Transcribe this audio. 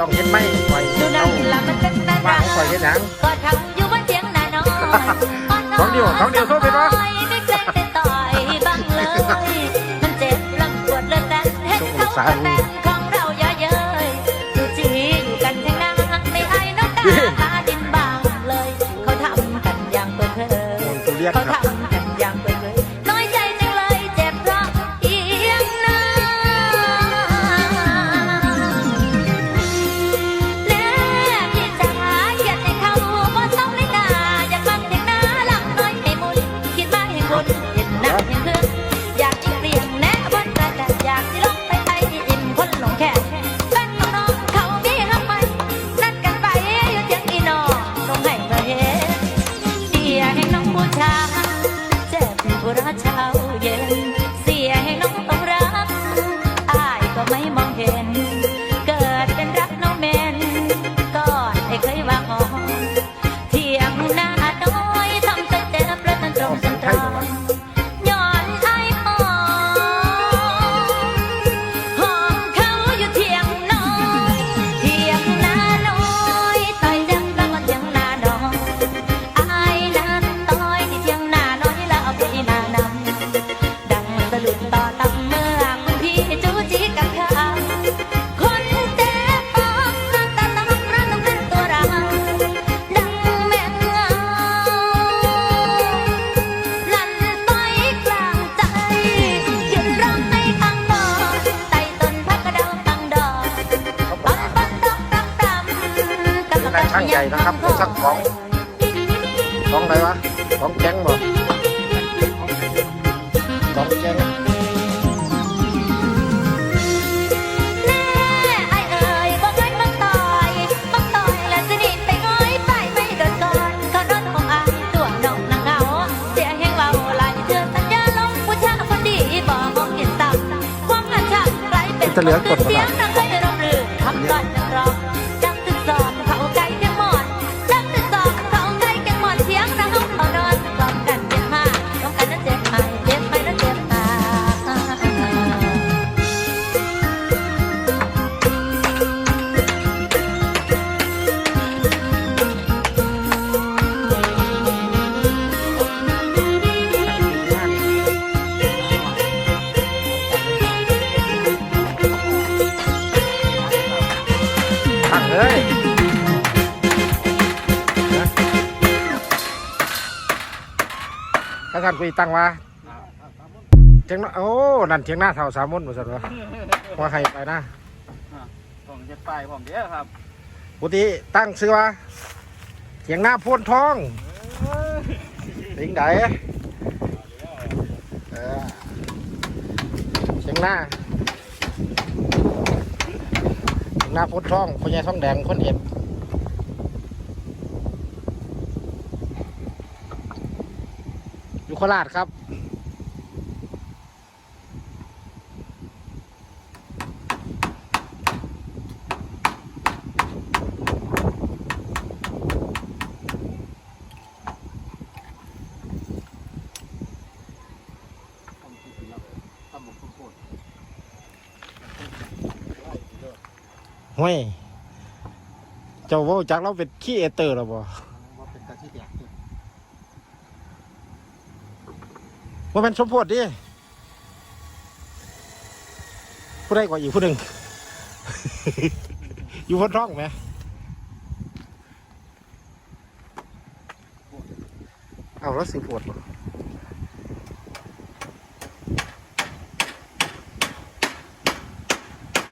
ต้องเห็นไหมคอยดูเราละมันเป็นตาว่าคอยเห็นหนังก็ทำอยู่บนเตียงนานอยสองเดียวสองเดียวสู้ไปปะสามีของเราเยอะเย้ยดูจีอกันทั้นั้นไม่ให้น้องตาดินบางเลย เขาทำกันอย่างเปิเผยเขาทำ bye. ญ่นะครับสักของของอะไรวะของแก๊งบ่ของแก๊งจะเหลือกดเท่าไหร่ เยถ้าท่านกูตั้งว่าเทียงโอ้ นั่นเทียงหน้าเท่าสามมุนหมดสันวะว่าใครไปนะผมจะไปผมเดียวครับปุติตั้งซื้อว่าเทียงหน้าพูนทองสิงไหนเทียงหน้า หน้าพุทธท่องคนพญาช่องแดงคนเอ็ดอยู่โคราชครับ ห้วยเจ้าว่าจากเราเป็นขี้เอเตอร์หรอบ่ว่าเป็นตาที่แดกว่าเป็นสมโพดดิผู้ใดกว่าอีกผู้หนึ่ง อยู่พ้นร่องไหมเอาแล้วสิปวดบ่